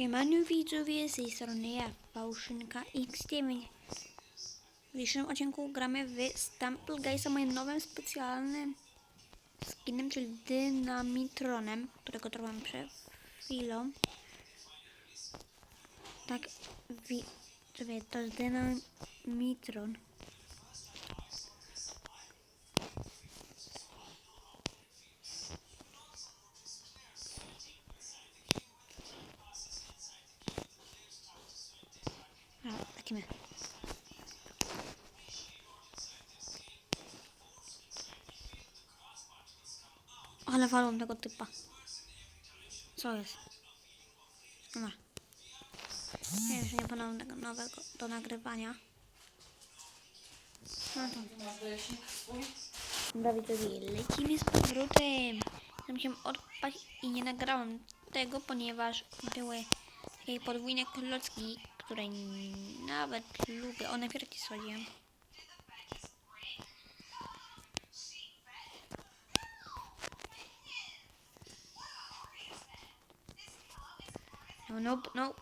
Siemanu widzowie, z tej strony ja, Fałszynka X9. W dzisiejszym odcinku gramy w Stample Guysa moim nowym specjalnym skinem, czyli Dynamitronem, którego trwam przed chwilą. Tak, widzowie, to jest Dynamitron. No, lecimy. Ale walą tego typa. Co jest? Dobra. Ja już nie ponownie tego nowego do nagrywania. No to. Dobra widzowie, lecimy z powrotem. Ja musiałem odpaść i nie nagrałem tego, ponieważ były takie podwójne klocki, które nawet lubię. O, najpierw ci schodziłem. No, nope, nope.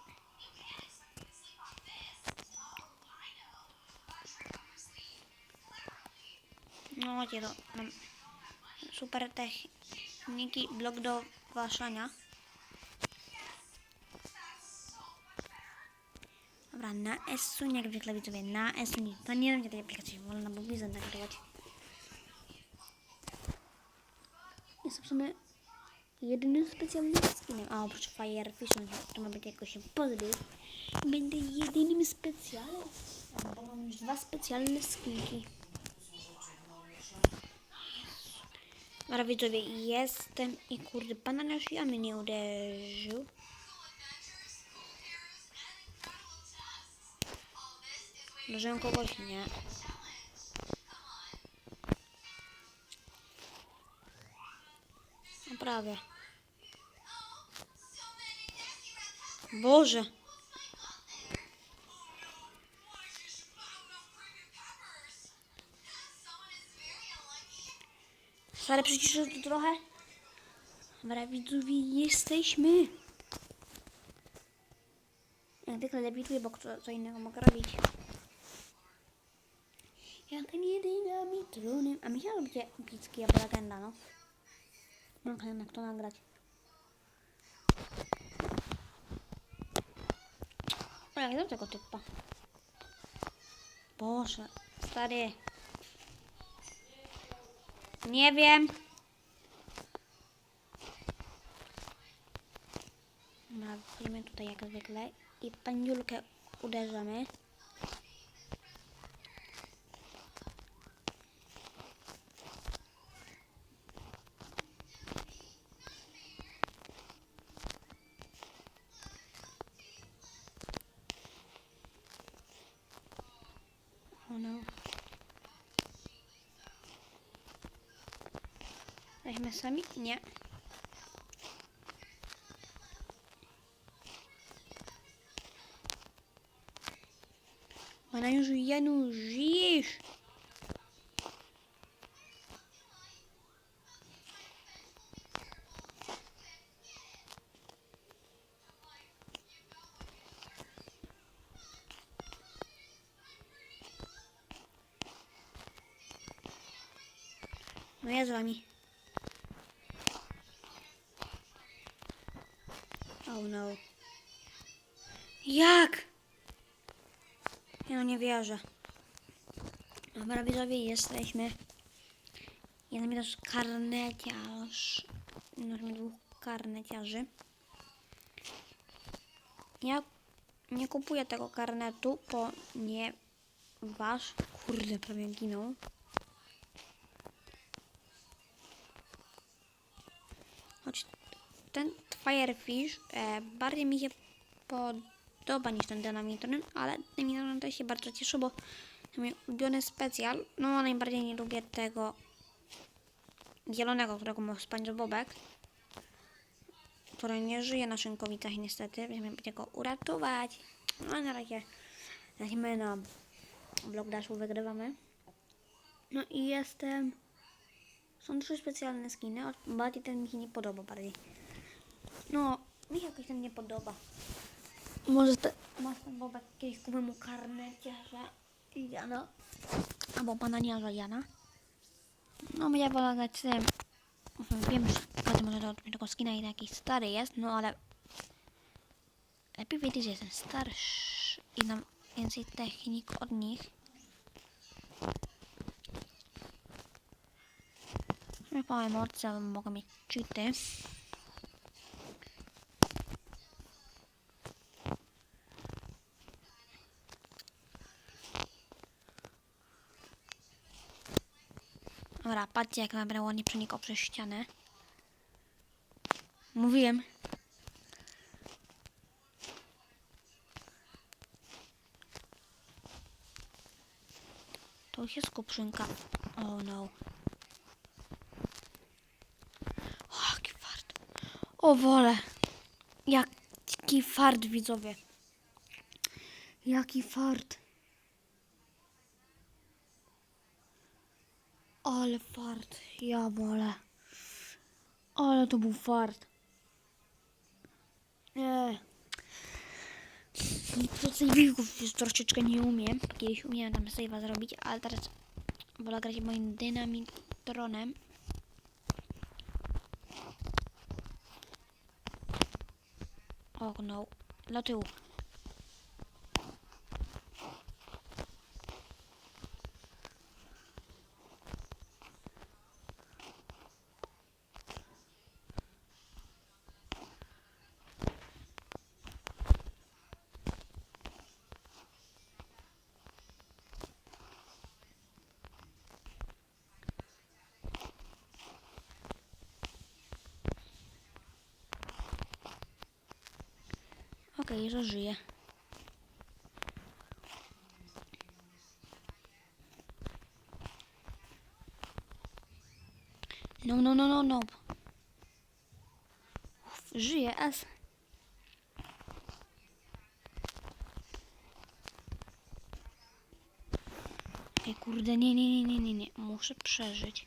No, to. Mam super techniki, blok do waszania. Dobra, na S-u, jak zwykle widzowie, na S-u nie. To nie będzie tej aplikacji, wolę na mobilze nagrywać. W sumie jedynym specjalnym skinem. A oprócz Firefish, no to ma być jakoś się pozbył. Będę jedynym specjalnym. Bo mam już dwa specjalne skinki. Dobra widzowie, jestem i kurde, pana nasz ja mnie nie uderzył. Uderzyłem kogoś, nie. Prawie. Boże. Stary, przyciszę to trochę. Dobra, widzowie, jesteśmy. Jak zwykle lewituję, bo kto, co innego mogę robić. Jak jedyna mi tronem. A myślałam, że będzie epicki albo legenda, no. Mogę jednak to nagrać. O, jak do tego typa. Boże, stary. Nie wiem. Nawimy tutaj jak zwykle i paniulkę uderzamy. Oh no. Weźmy sami? Nie. Ona już Janu żyjesz. No ja z wami. Oh no. Jak? Ja no nie wierzę. Dobra, widzowie, jesteśmy. Jeden mi też karneciarz. Mamy dwóch karneciarzy. Ja nie kupuję tego karnetu, ponieważ... Kurde, prawie ginął. Ten Firefish e, bardziej mi się podoba niż ten Dynamitron, ale Dynamitron też się bardzo cieszę, bo to mój ulubiony specjal. No najbardziej nie lubię tego zielonego, którego ma SpongeBobek, który nie żyje na szynkowicach niestety. Będziemy go uratować. No na razie lecimy na blok daszu, wygrywamy. No i jestem... Są trzy specjalne skiny, bardziej ten mi się nie podoba bardziej. No, mi się jakoś ten nie podoba. Może te, masz ten bobek kiedyś kupił mu karnecie, że Jana, albo banania, że Jana. No, ja wolę grać z tym. Wiem, że każdy może dać mi tego skina i jakiś stary jest, no ale lepiej wiedzieć, że jestem starszy i mam więcej technik od nich. Nie powiem o co mogę mieć cheaty. Dobra, patrzcie jak naprawdę ładnie przenikał przez ścianę. Mówiłem. To jest kuprzynka. Oh no. O, jaki fart. O, wolę. Jaki fart, widzowie. Jaki fart. Ale fart. Ja wolę. Ale to był fart. Nie. To save'ów już troszeczkę nie umiem. Kiedyś umiałem tam save'a zrobić, ale teraz wolę grać moim dynamitronem. O no, do tyłu. Okej, że żyje. No, no, no, no, no. Uf, żyje, S. Ej, kurde, nie, nie, nie, nie, nie, nie. Muszę przeżyć.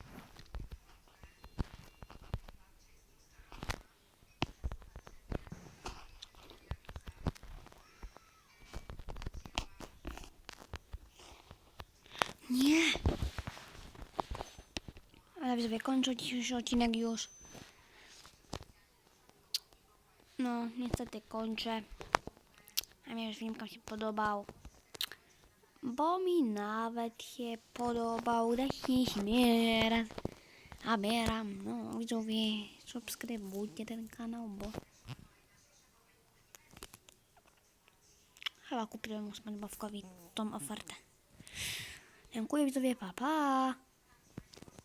Nie. Ale widzowie, kończę dzisiejszy odcinek już. No, niestety kończę. A mnie już filmka się podobał. Bo mi nawet się podobał. Dajcie śmieraz. A bieram. No, widzowie, subskrybujcie ten kanał, bo... Chyba kupiłem mu Smanbawkowi tą ofertę. Dziękuję widzowie, pa pa!